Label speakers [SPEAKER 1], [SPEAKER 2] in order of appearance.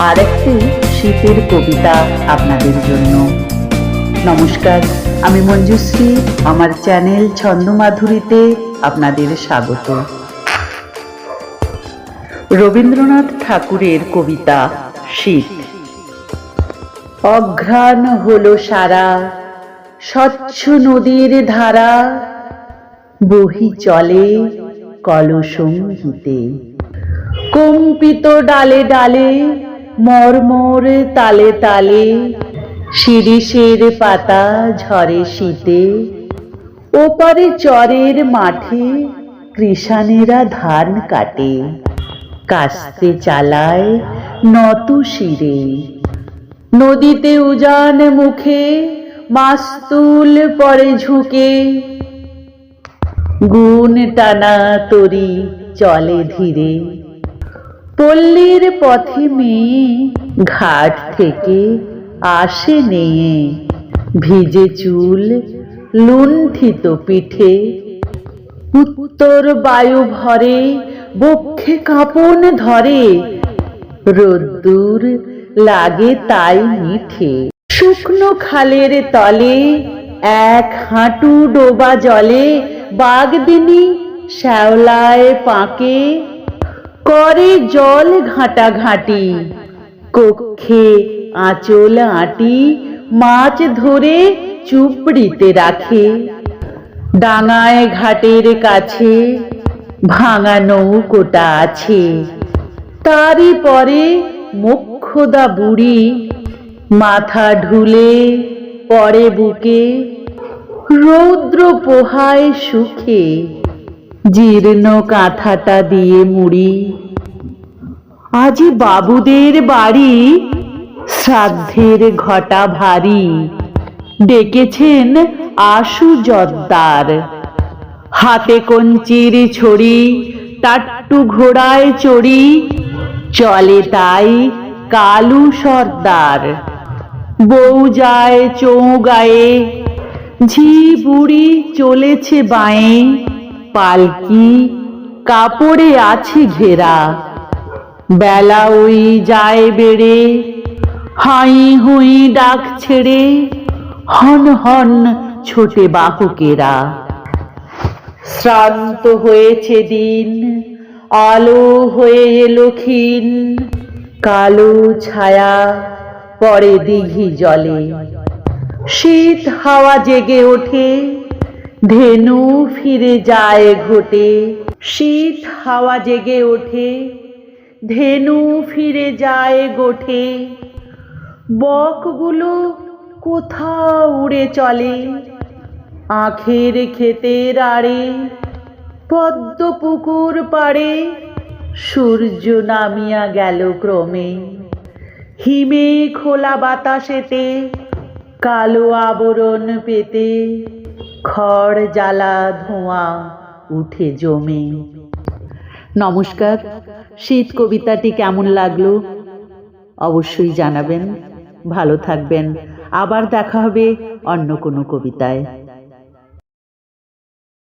[SPEAKER 1] আরেকটি শীতের কবিতা আপনাদের জন্য। নমস্কার, আমি মঞ্জুশ্রী, আমার চ্যানেল ছন্দমাধুরীতে আপনাদের স্বাগত। রবীন্দ্রনাথ ঠাকুরের কবিতা শীত। অঘ্রাণ হলো সারা, স্বচ্ছ নদীর ধারা, বহি চলে কলসঙ্গীতে কম্পিত ডালে ডালে মর্মর তালে তালে, শিরিষের পাতা ঝরে শীতে। ওপারে চরের মাঠে কৃষানেরা ধান কাটে, কাস্তে চালায় নত শিরে। নদীতে উজান মুখে মাস্তুল পরে ঝুঁকে। গুণ টানা তরি চলে ধীরে। পল্লীর পথে মেয়ে ঘাট থেকে আসে নিয়ে। ভিজে চুল লুণ্ঠিত পিঠে, উত্তর বায়ু ভরে বক্ষে কাঁপন ধরে। রোদ্দুর লাগে তাই মিঠে। শুকনো খালের তলে এক হাঁটু ডোবা জলে, বাগদিনী শ্যাওলায় পাকে করে জল ঘাটা ঘাটি কক্ষে আঁচল আটি মাছ ধরে চুপড়িতে রাখে। ডাঙায় ঘাটের কাছে ভাঙা নৌকোটা আছে। তারই পরে মোক্ষদা বুড়ি মাথা ঢুলে পরে বুকে রৌদ্র পোহায় সুখে জীর্ণ কাঁথাটা দিয়ে মুড়ি। আজি বাবুদের বাড়ি, শ্রাদ্ধের ঘটা ভারী। ডেকেছেন আশু জদ্দার হাতে কঞ্চির ছড়ি টাট্টু ঘোড়ায় চড়ি। চলে তাই কালু সর্দার। বউ যায় চৌগায়ে, ঝি বুড়ি চলেছে বাঁয়ে। পালকি, কাপড়ে আছে ঘেরা। বেলা ওই যায় বেড়ে, হাই হুই ডাক ছেড়ে, হন হন ছোটে বাহকেরা। শ্রান্ত হয়েছে দিন, আলো হয়ে এলো ক্ষীণ, কালো ছায়া পরে দিঘি জলে। শীত হাওয়া জেগে ওঠে ধেনু ফিরে যায় ঘটে, শীত হাওয়া জেগে ওঠে। ধেনু ফিরে যায় গোঠে, বকগুলো কোথাও উড়ে চলে। আখের ক্ষেতের আড়ে, পদ্ম পুকুর পাড়ে সূর্য নামিয়া গেল ক্রমে। হিমে খোলা বাতাসেতে কালো আবরণ পেতে। খড় জ্বালা ধোঁয়া উঠে জমে। নমস্কার, শীত কবিতাটি কেমন লাগল? অবশ্যই জানাবেন। ভালো থাকবেন। আবার দেখা হবে অন্য কোনো কবিতায়।